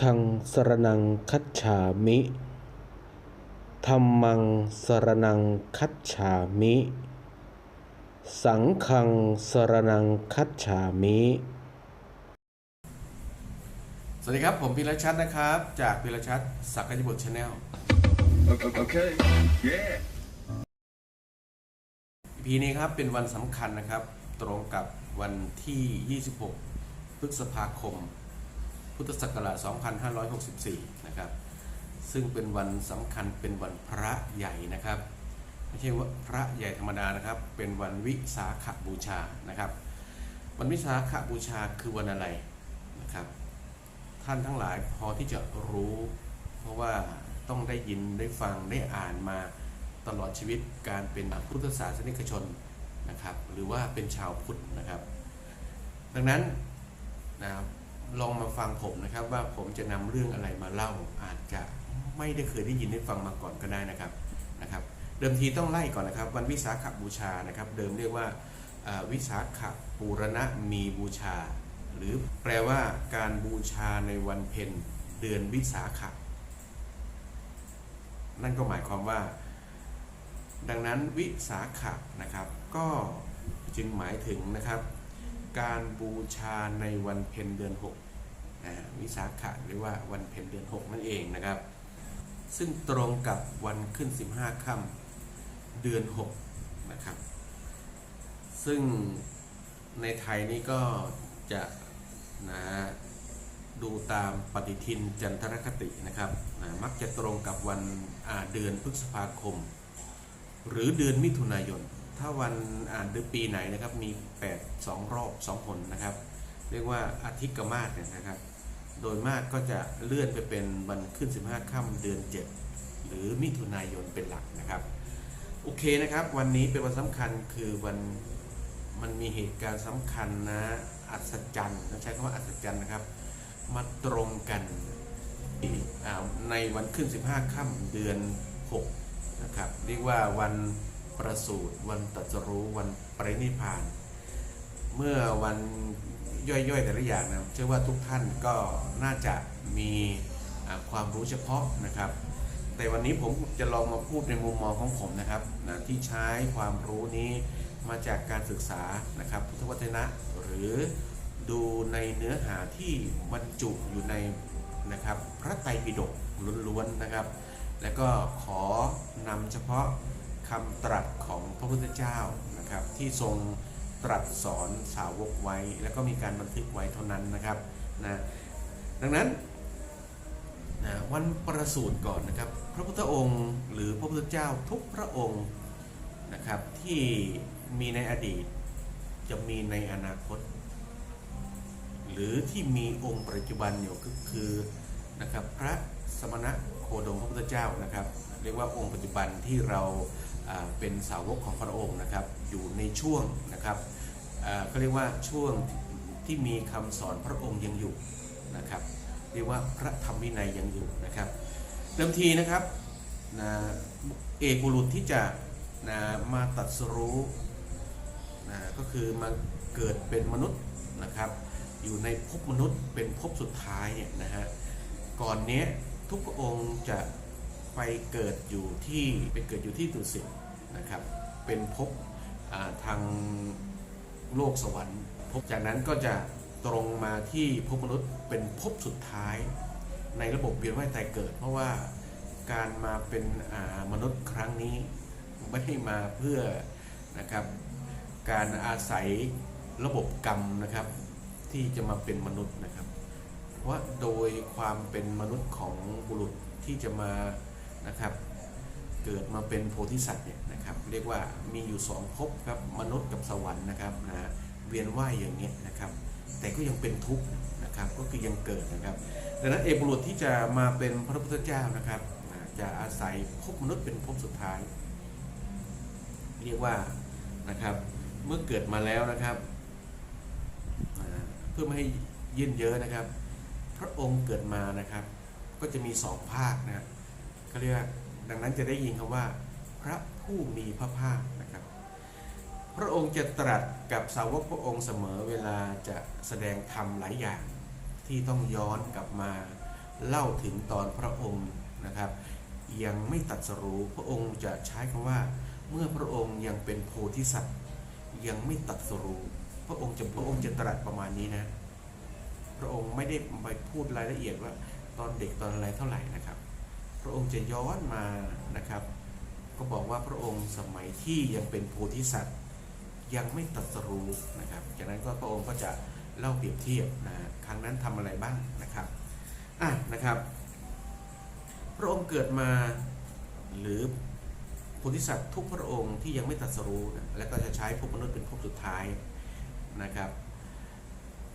พุทธังสรนังคัจฉามิธัมมังสรนังคัจฉามิ สังฆังสรนังคัจฉามิ สวัสดีครับ ผมพิรชัดนะครับ จากพิรชัดสักกยบุตรชาแนล Okay. Yeah. EP นี้ครับเป็นวันสำคัญนะครับ ตรงกับวันที่ 26 พฤษภาคม พุทธศักราช 2564 นะครับ ซึ่งเป็นวันสำคัญเป็นวันพระใหญ่นะครับ ไม่ใช่ว่าพระใหญ่ธรรมดานะครับ เป็นวันวิสาขบูชานะครับ วันวิสาขบูชาคือวันอะไรนะครับ ท่านทั้งหลายพอที่จะรู้ เพราะว่าต้องได้ยินได้ฟังได้อ่านมาตลอดชีวิตการเป็นพุทธศาสนิกชนนะครับ หรือว่าเป็นชาวพุทธนะครับ ดังนั้นนะครับ ลองมาฟังผมนะครับ ว่าผมจะนำเรื่องอะไรมาเล่าอาจจะไม่ได้เคยได้ยินได้ฟังมาก่อนก็ได้นะครับนะครับ เดิมทีต้องไล่ก่อนนะครับ วันวิสาขบูชานะครับ เดิมเรียกว่าอ่าวิสาขปูรณะมีบูชา หรือแปลว่าการบูชาในวันเพ็ญเดือนวิสาขะนั่นก็หมายความว่า ดังนั้นวิสาขะนะครับ ก็จึงหมายถึงนะครับ การบูชาในวันเพ็ญเดือน6วิสาขะหรือว่าวันเพ็ญเดือน 6 นั่นเองนะครับ ซึ่งตรงกับวันขึ้น 15ค่ำเดือน 6 นะครับ ซึ่งในไทยนี่ก็จะนะดูตามปฏิทินจันทรคตินะครับนะมักจะตรงกับวันเดือนพฤษภาคม หรือเดือนมิถุนายน ถ้าวันอ่านเดือนปีไหนนะครับมี 8 2 รอบ 2 ผลนะครับ เรียกว่าอาทิตย์กมาศเนี่ยนะครับ โดยมากก็จะเลื่อนไปเป็นวันขึ้น 15ค่ำเดือน 7 หรือมิถุนายนเป็นหลักนะครับโอเคนะครับ วันนี้เป็นวันสำคัญคือวันมันมีเหตุการณ์สำคัญนะอัศจรรย์ต้องใช้คำว่าอัศจรรย์นะครับมาตรงกันในวันขึ้น 15ค่ำเดือน 6 นะครับ เรียกว่าวัน ประสูติวันตรัสรู้วันปรินิพาน เมื่อวันย่อยๆแต่ละอย่างนะเชื่อว่าทุกท่านก็น่าจะมีความรู้เฉพาะนะครับ แต่วันนี้ผมจะลองมาพูดในมุมมองของผมนะครับนะที่ใช้ความรู้นี้มาจากการศึกษานะครับพุทธวจนะ หรือดูในเนื้อหาที่บรรจุอยู่ในนะครับพระไตรปิฎกล้วนๆนะครับ แล้วก็ขอนำเฉพาะ คำตรัสของพระพุทธเจ้านะครับ ที่ทรงตรัสสอนสาวกไว้ แล้วก็มีการบันทึกไว้เท่านั้นนะครับนะดังนั้นนะวันประสูติก่อนนะครับ พระพุทธองค์หรือพระพุทธเจ้าทุกพระองค์นะครับที่มีในอดีตจะมีในอนาคต หรือที่มีองค์ปัจจุบันอยู่ก็คือนะครับพระสมณะโคดมพระพุทธเจ้านะครับ เรียกว่าองค์ปัจจุบันที่เราอ่า เป็นสาวกของพระองค์นะครับอยู่ในช่วงนะครับอ่าก็เรียกว่าช่วงที่มีคำสอนพระองค์ยังอยู่นะครับเรียกว่าพระธรรมวินัยยังอยู่นะครับเดิมทีนะครับนะเอกบุรุษที่จะนะมาตัดสรู้นะก็คือมาเกิดเป็นมนุษย์นะครับอยู่ในภพมนุษย์เป็นภพสุดท้ายเนี่ยนะฮะก่อนเนี้ยทุกองค์จะไปเกิดอยู่ที่ไปเกิดอยู่ที่ตุสิต นะครับเป็นภพทางโลกสวรรค์ภพจากนั้นก็จะตรงมาที่ภพมนุษย์เป็นภพสุดท้าย ในระบบเวียนว่ายตายเกิด เพราะว่าการมาเป็นมนุษย์ครั้งนี้ไม่ได้มาเพื่อนะครับการอาศัยระบบกรรมนะครับที่จะมาเป็นมนุษย์นะครับ เพราะโดยความเป็นมนุษย์ของบุรุษที่จะมานะครับ เกิดมาเป็นโพธิสัตว์เนี่ยนะครับเรียกว่ามีอยู่สองภพครับมนุษย์กับสวรรค์นะครับนะเวียนว่ายอย่างเงี้ยนะครับแต่ก็ยังเป็นทุกข์นะครับก็คือยังเกิดนะครับดังนั้นเอกบุรุษที่จะมาเป็นพระพุทธเจ้านะครับจะอาศัยภพมนุษย์เป็นภพสุดท้าย เรียกว่านะครับเมื่อเกิดมาแล้วนะครับเพื่อไม่ให้ยื่นเยอะนะครับ พระองค์เกิดมานะครับ ก็จะมีสองภาคนะครับเขาเรียกว่า ดังนั้นจะได้ยินคำว่า พระผู้มีพระภาคนะครับ พระองค์จะตรัสกับสาวกพระองค์เสมอเวลาจะแสดงธรรมหลายอย่างที่ต้องย้อนกลับมาเล่าถึงตอนพระองค์นะครับยังไม่ตัดสรู้พระองค์จะใช้คำว่า เมื่อพระองค์ยังเป็นโพธิสัตว์ ยังไม่ตัดสรู้พระองค์จะพระองค์จะตรัสประมาณนี้นะ พระองค์ไม่ได้ไปพูดรายละเอียดว่าตอนเด็กตอนอะไรเท่าไหร่นะครับ พระองค์จะย้อนมานะครับ ก็บอกว่าพระองค์สมัยที่ยังเป็นโพธิสัตว์ยังไม่ตรัสรู้นะครับ จากนั้นก็พระองค์ก็จะเล่าเปรียบเทียบนะครั้งนั้นทำอะไรบ้างนะครับอะนะครับ พระองค์เกิดมาหรือโพธิสัตว์ทุกพระองค์ที่ยังไม่ตรัสรู้นะและก็จะใช้ภพมนุษย์เป็นภพสุดท้ายนะครับ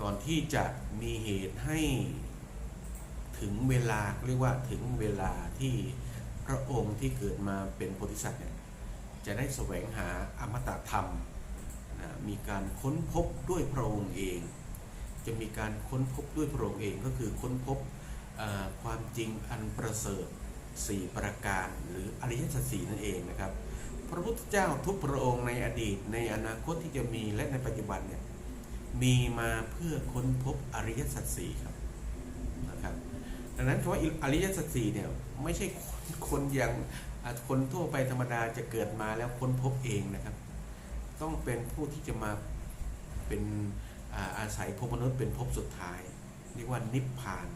ก่อนที่จะมีเหตุให้ ถึงเวลาเรียกว่าถึงเวลาที่พระองค์ที่เกิดมาเป็นโพธิสัตว์เนี่ยจะได้แสวงหาอมตะธรรมนะมีการค้นพบด้วยพระองค์เอง จะมีการค้นพบด้วยพระองค์เองก็คือค้นพบความจริงอันประเสริฐสี่ประการหรืออริยสัจสี่นั่นเองนะครับ พระพุทธเจ้าทุกพระองค์ในอดีตในอนาคตที่จะมีและในปัจจุบันเนี่ยมีมาเพื่อค้นพบอริยสัจสี่ครับ ดังนั้นคำว่าอริยสัจสี่เนี่ยไม่ใช่คนอย่างคนทั่วไปธรรมดาจะเกิดมาแล้วค้นพบเองนะครับ ต้องเป็นผู้ที่จะมาเป็นอาศัยภพมนุษย์เป็นภพสุดท้ายเรียกว่านิพพาน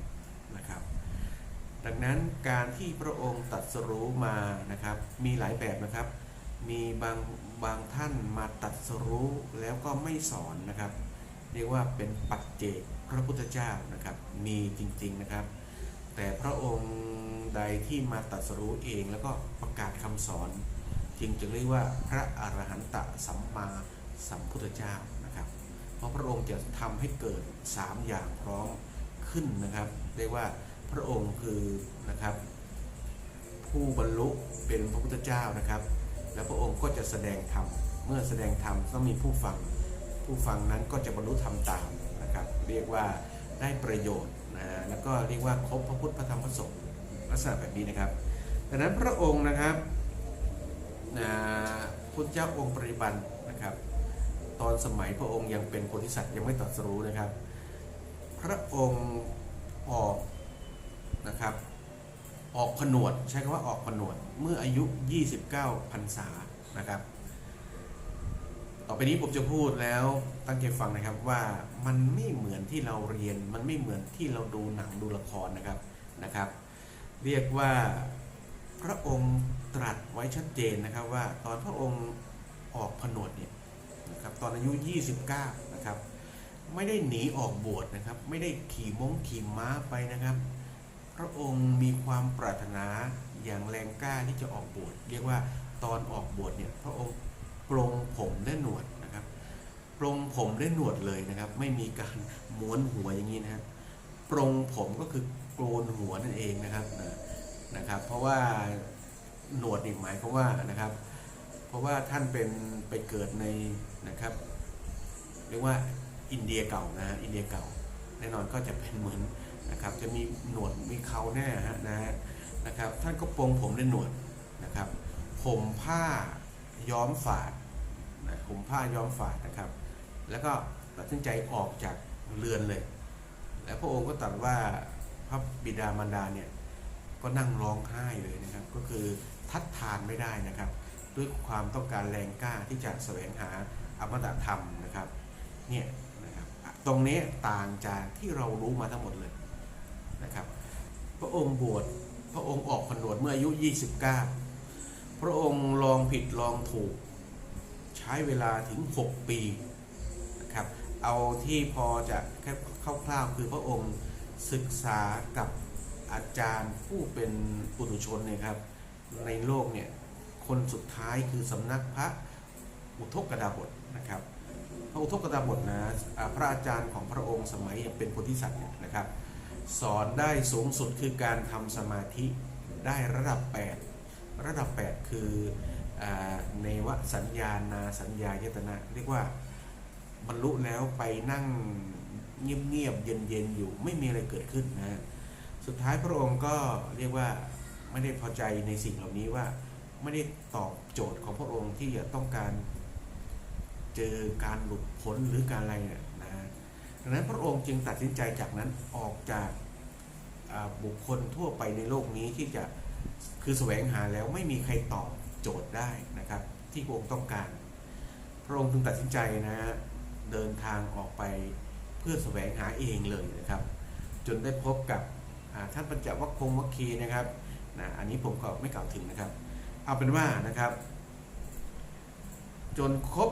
นะครับ ดังนั้นการที่พระองค์ตรัสรู้มานะครับ มีหลายแบบนะครับ มีบางบางท่านมาตรัสรู้แล้วก็ไม่สอนนะครับ เรียกว่าเป็นปัจเจกพระพุทธเจ้านะครับ มีจริงๆนะครับ แต่พระองค์ใดที่มาตรัสรู้เองแล้วก็ประกาศคำสอน จึงจะเรียกว่าพระอรหันตสัมมาสัมพุทธเจ้านะครับ เพราะพระองค์จะทำให้เกิด 3 อย่างพร้อมขึ้นนะครับเรียกว่าพระองค์คือนะครับผู้บรรลุเป็นพระพุทธเจ้านะครับ แล้วพระองค์ก็จะแสดงธรรม เมื่อแสดงธรรมต้องมีผู้ฟัง ผู้ฟังนั้นก็จะบรรลุธรรมตามนะครับ เรียกว่าได้ประโยชน์ นะแล้วก็เรียกว่าครบพระพุทธพระธรรมพระสงฆ์ลักษณะแบบนี้นะครับดังนั้นพระองค์นะครับนะพุทธเจ้าองค์ปริบันนะครับ ตอนสมัยพระองค์ยังเป็นโพธิสัตว์ยังไม่ตรัสรู้นะครับ พระองค์ออกนะครับออกผนวดใช้คำว่าออกผนวดเมื่ออายุ 29พรรษานะครับ ต่อไปนี้ผมจะพูดแล้วตั้งใจฟังนะครับว่ามันไม่เหมือนที่เราเรียน มันไม่เหมือนที่เราดูหนังดูละครนะครับนะครับ เรียกว่าพระองค์ตรัสไว้ชัดเจนนะครับว่าตอนพระองค์ออกผนวดเนี่ยนะครับตอนอายุ 29 นะครับ ไม่ได้หนีออกบวชนะครับ ไม่ได้ขี่ม้งขี่ม้าไปนะครับ พระองค์มีความปรารถนาอย่างแรงกล้าที่จะออกบวชเรียกว่าตอนออกบวชเนี่ยพระองค์ ปรงผมและหนวดนะครับปรงผมและหนวดเลยนะครับ ไม่มีการม้วนหัวอย่างนี้นะครับปรงผมก็คือโกนหัวนั่นเองนะครับนะนะครับ เพราะว่าหนวดนี่หมายความว่านะครับ เพราะว่าท่านเป็นไปเกิดในนะครับ เรียกว่าอินเดียเก่านะฮะอินเดียเก่า แน่นอนก็จะเป็นเหมือนนะครับ จะมีหนวดมีเขาแน่ฮะนะฮะนะครับ ท่านก็ปรงผมด้วยหนวดนะครับ ผมผ้า ย้อมฝาดนะผมผ้าย้อมฝาดนะครับ แล้วก็ตัดสินใจออกจากเรือนเลย แล้วพระองค์ก็ตรัสว่าพระบิดามารดาเนี่ยก็นั่งร้องไห้เลยนะครับ ก็คือทัดทานไม่ได้นะครับ ด้วยความต้องการแรงกล้าที่จะแสวงหาอมตะธรรมนะครับเนี่ยนะครับตรงนี้ต่างจากที่เรารู้มาทั้งหมดเลยนะครับ พระองค์บวชพระองค์ออกผนวดเมื่ออายุ 29 ระองค์ลองผิดลองถูก ใช้เวลาถึง 6 ปีนะครับเอาที่พอจะแค่คร่าวๆคือพระองค์ศึกษากับอาจารย์ผู้เป็นปุถุชนเนี่ยครับ ในโลกเนี่ยคนสุดท้ายคือสำนักพระอุทกดาบทนะครับ พระอุทกดาบทนะพระอาจารย์ของพระองค์สมัยยังเป็นโพธิสัตว์เนี่ยนะครับ สอนได้สูงสุดคือการทำสมาธิได้ระดับ 8 ระดับ 8 คือเนวสัญญานาสัญญายตนะ เรียกว่าบรรลุแล้วไปนั่งเงียบๆเย็นๆอยู่ไม่มีอะไรเกิดขึ้นนะฮะสุดท้ายพระองค์ก็เรียกว่าไม่ได้พอใจในสิ่งเหล่านี้ว่าไม่ได้ตอบโจทย์ของพระองค์ที่จะต้องการเจอการหลุดพ้นหรือการอะไรเนี่ยนะฮะดังนั้นพระองค์จึงตัดสินใจจากนั้นออกจากบุคคลทั่วไปในโลกนี้ที่จะ คือแสวงหาแล้วไม่มีใครตอบโจทย์ได้นะครับ ที่พระองค์ต้องการ พระองค์จึงตัดสินใจนะฮะเดินทางออกไปเพื่อแสวงหาเองเลยนะครับ จนได้พบกับอ่าท่านปัญจวัคคงวัคคีนะครับนะอันนี้ผมก็ไม่กล่าวถึงนะครับ เอาเป็นว่านะครับ จนครบ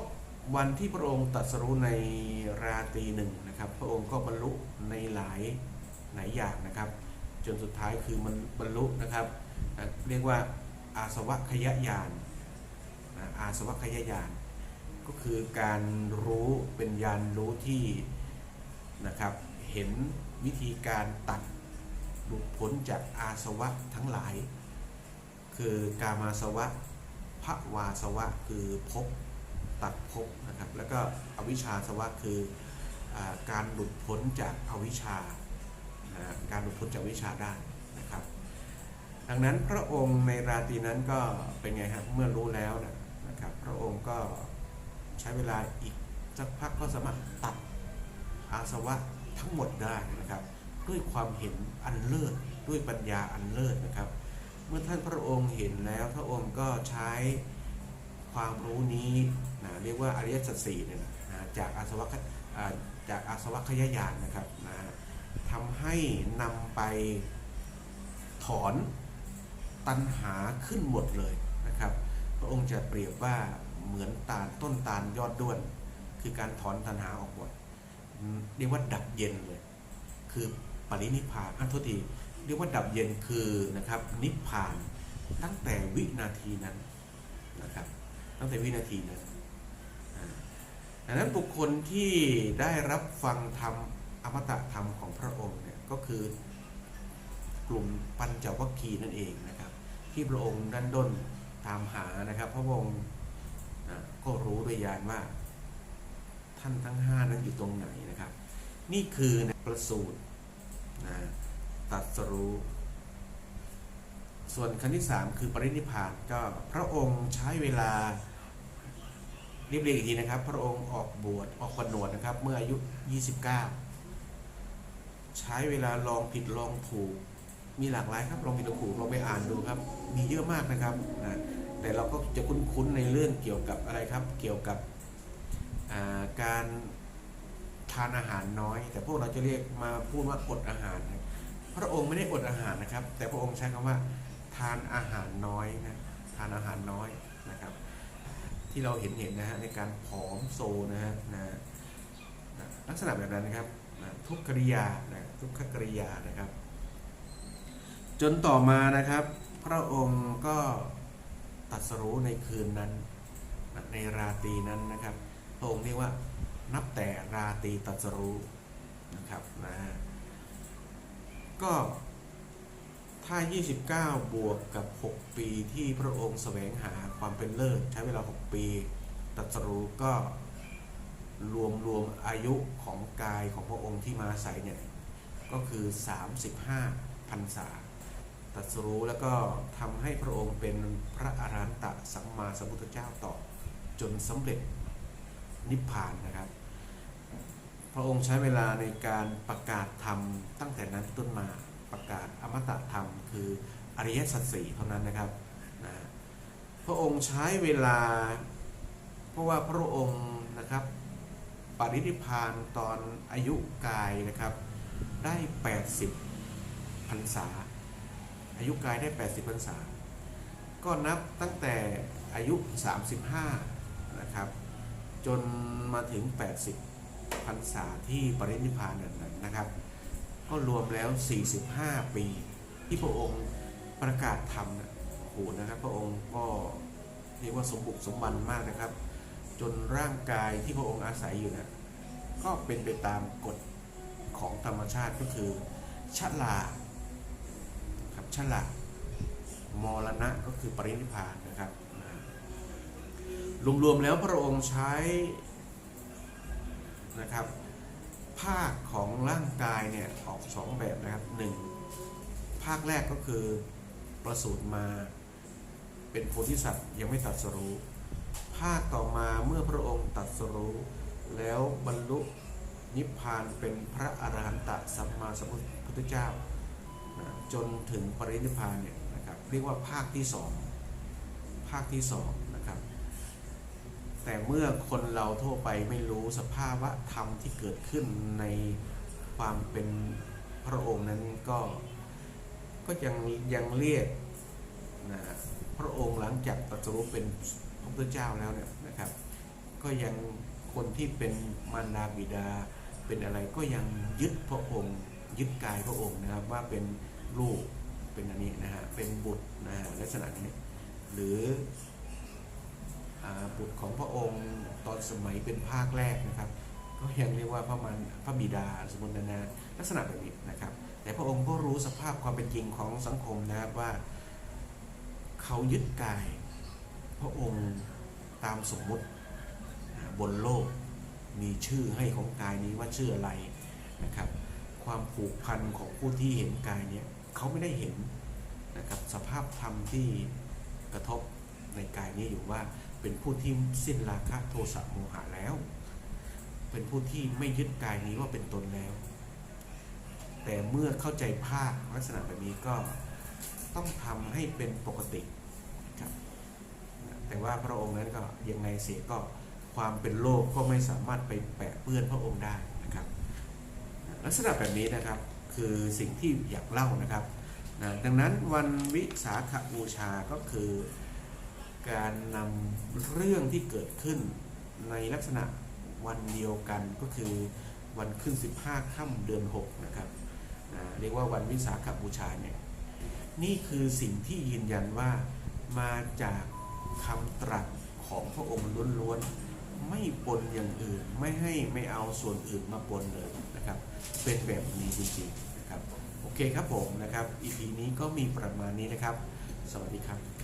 วันที่พระองค์ตรัสรู้ในราตรีหนึ่งนะครับ พระองค์ก็บรรลุในหลายหลายอย่างนะครับ จนสุดท้ายคือมันบรรลุนะครับ เรียกว่าอาสวัคยญาณนอาสวัคยญาณก็คือการรู้เป็นญาณรู้ที่นะครับเห็นวิธีการตัดหลุดพ้นจากอาสวะทั้งหลาย คือกามาสวะภวาสวะคือภพตัดภพนะครับแล้วก็อวิชชาสวะคืออการหลุดพ้นจากอวิชชา การหลุดพ้นจากวิชาได้ ดังนั้นพระองค์ในราตรีนั้นก็เป็นไงครับเมื่อรู้แล้วนะนะครับ พระองค์ก็ใช้เวลาอีกสักพักก็สามารถตัดอาสวะทั้งหมดได้นะครับ ด้วยความเห็นอันเลิศด้วยปัญญาอันเลิศนะครับ เมื่อท่านพระองค์เห็นแล้วพระองค์ก็ใช้ความรู้นี้นะเรียกว่าอริยสัจสี่เนี่ยนะจากอาสวะจากอาสวะขยายานนะครับนะทำให้นำไปถอน ตัณหาขึ้นหมดเลยนะครับ พระองค์จะเปรียบว่าเหมือนตาลต้นตาลยอดด้วน คือการถอนตัณหาออกหมดเรียกว่าดับเย็นเลย คือปรินิพานอันทษทีเรียกว่าดับเย็นคือนะครับนิพพานตั้งแต่วินาทีนั้นนะครับ ตั้งแต่วินาทีนั้นดังนั้นบุคคลที่ได้รับฟังธรรมอมตะธรรมของพระองค์เนี่ยก็คือกลุ่มปัญจวัคคีย์นั่นเองนะครับ ที่พระองค์ดันด้นตามหานะครับ พระองค์ก็รู้ด้วยญาณว่า ท่านทั้งห้านั้นอยู่ตรงไหนนะครับ นี่คือประสูตรนะตัดสรู้ ส่วนขั้นที่สามคือปรินิพานก็พระองค์ใช้เวลาเรียบเรียงอีกทีนะครับ พระองค์ออกบวชออกผนวดนะครับ เมื่ออายุ 29 ใช้เวลาลองผิดลองถูก มีหลากหลายครับลองผิดลองถูกลองไปอ่านดูครับ มีเยอะมากนะครับนะแต่เราก็จะคุ้นๆในเรื่องเกี่ยวกับอะไรครับ เกี่ยวกับาการทานอาหารน้อย แต่พวกเราจะเรียกมาพูดว่าอดอาหาร พระองค์ไม่ได้อดอาหารนะครับ แต่พระองค์ใช้คำว่าทานอาหารน้อยนะทานอาหารน้อยนะครับ ที่เราเห็นเห็นนะฮะในการผอมโซนะฮะนะลักษณะแบบนั้นนะครับทุกกริยานะทุกขกริยานะครับ จนต่อมานะครับ พระองค์ก็ตรัสรู้ในคืนนั้น ในราตรีนั้นนะครับ พระองค์เรียกว่านับแต่ราตรีตรัสรู้นะครับนะฮะก็ถ้า 29 บวกกับ 6 ปีที่พระองค์แสวงหาความเป็นเลิศใช้เวลา 6 ปีตรัสรู้ก็รวมรวมอายุของกายของพระองค์ที่มาอาศัยเนี่ย ก็คือ 35พรรษา ตรัสรู้แล้วก็ทำให้พระองค์เป็นพระอรหันตสัมมาสัมพุทธเจ้าต่อจนสำเร็จนิพพานนะครับ พระองค์ใช้เวลาในการประกาศธรรมตั้งแต่นั้นต้นมาประกาศอมตะธรรม คืออริยสัจสี่เท่านั้นนะครับนะพระองค์ใช้เวลา เพราะว่าพระองค์นะครับปรินิพพานตอนอายุกายนะครับได้ 80พรรษา อายุกายได้ 80พรรษา ก็นับตั้งแต่อายุ 35 นะครับ จนมาถึง 80พรรษาที่ปรินิพพานนั้นนะครับ ก็รวมแล้ว 45 ปี ที่พระองค์ประกาศธรรมนะโหนะครับ พระองค์ก็เรียกว่าสมบุกสมบันมากนะครับ จนร่างกายที่พระองค์อาศัยอยู่นะก็เป็นไปตามกฎของธรรมชาติก็คือชะลา ชลามรณะก็คือปรินิพพานนะครับรวมๆแล้วพระองค์ใช้นะครับภาคของร่างกายเนี่ยออกสองแบบนะครับหนึ่งภาคแรกก็คือประสูติมาเป็นโพธิสัตว์ยังไม่ตัดสรู้ ภาคต่อมาเมื่อพระองค์ตัดสรู้ แล้วบรรลุนิพพานเป็นพระอรหันตสัมมาสัมพุทธเจ้า จนถึงปรินิพพานเนี่ยนะครับเรียกว่าภาคที่สองภาคที่สองนะครับ แต่เมื่อคนเราทั่วไปไม่รู้สภาวะธรรมที่เกิดขึ้นในความเป็นพระองค์นั้นก็ก็ยังยังเรียกนะพระองค์หลังจากตรัสรู้เป็นพระพุทธเจ้าแล้วเนี่ยนะครับ ก็ยังคนที่เป็นมารดาบิดาเป็นอะไรก็ยังยึดพระองค์ยึดกายพระองค์นะครับว่าเป็น ลูกเป็นอันนี้นะฮะ เป็นบุตรนะฮะลักษณะนี้ หรืออบุตรของพระองค์ตอนสมัยเป็นภาคแรกนะครับ ก็ยังเรียกว่าพระมันพระบิดาสมมตินนะลักษณะแบบนี้นะครับ แต่พระองค์ก็รู้สภาพความเป็นจริงของสังคมนะครับว่า เขายึดกาย พระองค์ตามสมมุติบนโลกมีชื่อให้ของกายนี้ว่าชื่ออะไรนะครับ ความผูกพันของผู้ที่เห็นกายเนี้ย เขาไม่ได้เห็นนะครับสภาพธรรมที่กระทบในกายนี้อยู่ว่าเป็นผู้ที่สิ้นราคะโทสะโมหะแล้ว เป็นผู้ที่ไม่ยึดกายนี้ว่าเป็นตนแล้ว แต่เมื่อเข้าใจภาคลักษณะแบบนี้ก็ต้องทำให้เป็นปกติครับแต่ว่าพระองค์นั้นก็ยังไงเสียก็ความเป็นโลกก็ไม่สามารถไปแปะเปื้อนพระองค์ได้นะครับ ลักษณะแบบนี้นะครับ คือสิ่งที่อยากเล่านะครับนะดังนั้นวันวิสาขบูชาก็คือการนำเรื่องที่เกิดขึ้นในลักษณะวันเดียวกันก็คือวันขึ้น 15ค่ำเดือน6นะครับนะเรียกว่าวันวิสาขบูชาเนี่ยนี่คือสิ่งที่ยืนยันว่ามาจากคำตรัสของพระองค์ล้วนๆไม่ปนอย่างอื่น ไม่ให้ไม่เอาส่วนอื่นมาปนเลยนะครับ เป็นแบบนี้จริงๆ เคครับผมนะครับ EP นี้ก็มีประมาณนี้นะครับ สวัสดีครับ